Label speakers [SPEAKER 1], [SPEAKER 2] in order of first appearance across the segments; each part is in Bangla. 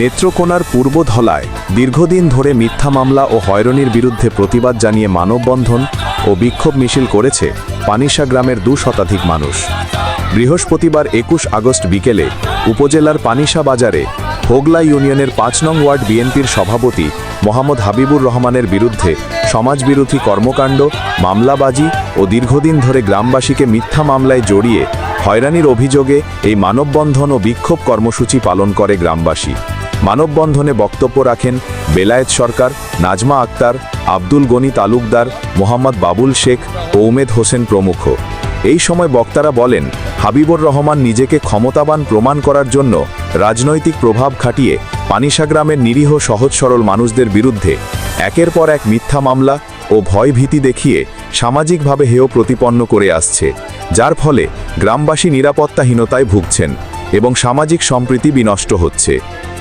[SPEAKER 1] নেত্রকোনার পূর্ব ধলায় দীর্ঘদিন ধরে মিথ্যা মামলা ও হয়রানির বিরুদ্ধে প্রতিবাদ জানিয়ে মানববন্ধন ও বিক্ষোভ মিছিল করেছে পানিশা গ্রামের দু শতাধিক মানুষ। বৃহস্পতিবার একুশ আগস্ট বিকেলে উপজেলার পানিশা বাজারে হোগলা ইউনিয়নের পাঁচ নং ওয়ার্ড বিএনপির সভাপতি মোহাম্মদ হাবিবুর রহমানের বিরুদ্ধে সমাজবিরোধী কর্মকাণ্ড, মামলাবাজি ও দীর্ঘদিন ধরে গ্রামবাসীকে মিথ্যা মামলায় জড়িয়ে হয়রানির অভিযোগে এই মানববন্ধন ও বিক্ষোভ কর্মসূচি পালন করে গ্রামবাসী। মানববন্ধনে বক্তব্য রাখেন বেলায়েত সরকার, নাজমা আক্তার, আব্দুল গনি তালুকদার, মোহাম্মদ বাবুল শেখ ও উমেদ হোসেন প্রমুখ। এই সময় বক্তারা বলেন, হাবিবুর রহমান নিজেকে ক্ষমতাবান প্রমাণ করার জন্য রাজনৈতিক প্রভাব খাটিয়ে পানিশা গ্রামের নিরীহ সহজ সরল মানুষদের বিরুদ্ধে একের পর এক মিথ্যা মামলা ও ভয়ভীতি দেখিয়ে সামাজিকভাবে হেয় প্রতিপন্ন করে আসছে, যার ফলে গ্রামবাসী নিরাপত্তাহীনতায় ভুগছেন এবং সামাজিক সম্প্রীতি বিনষ্ট হচ্ছে।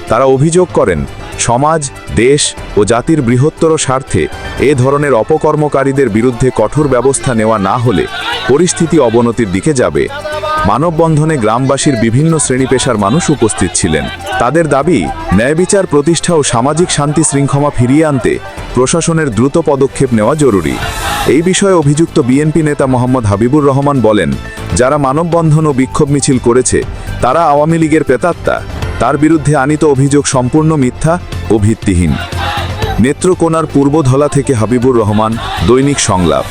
[SPEAKER 1] তারা অভিযোগ করেন, সমাজ, দেশ ও জাতির বৃহত্তর স্বার্থে এ ধরনের অপকর্মকারীদের বিরুদ্ধে কঠোর ব্যবস্থা নেওয়া না হলে পরিস্থিতি অবনতির দিকে যাবে। মানববন্ধনে গ্রামবাসীর বিভিন্ন শ্রেণি পেশার মানুষ উপস্থিত ছিলেন। তাদের দাবি, ন্যায় বিচার প্রতিষ্ঠা ও সামাজিক শান্তি শৃঙ্খলা ফিরিয়ে আনতে প্রশাসনের দ্রুত পদক্ষেপ নেওয়া জরুরি। এই বিষয়ে অভিযুক্ত বিএনপি নেতা মোহাম্মদ হাবিবুর রহমান বলেন, যারা মানববন্ধন ও বিক্ষোভ মিছিল করেছে, তারা আওয়ামী লীগের প্রেতাত্মা। তার বিরুদ্ধে আনিত অভিযোগ সম্পূর্ণ মিথ্যা ও ভিত্তিহীন। নেত্রকোনার পূর্বধলা থেকে হাবিবুর রহমান, দৈনিক সংলাপ।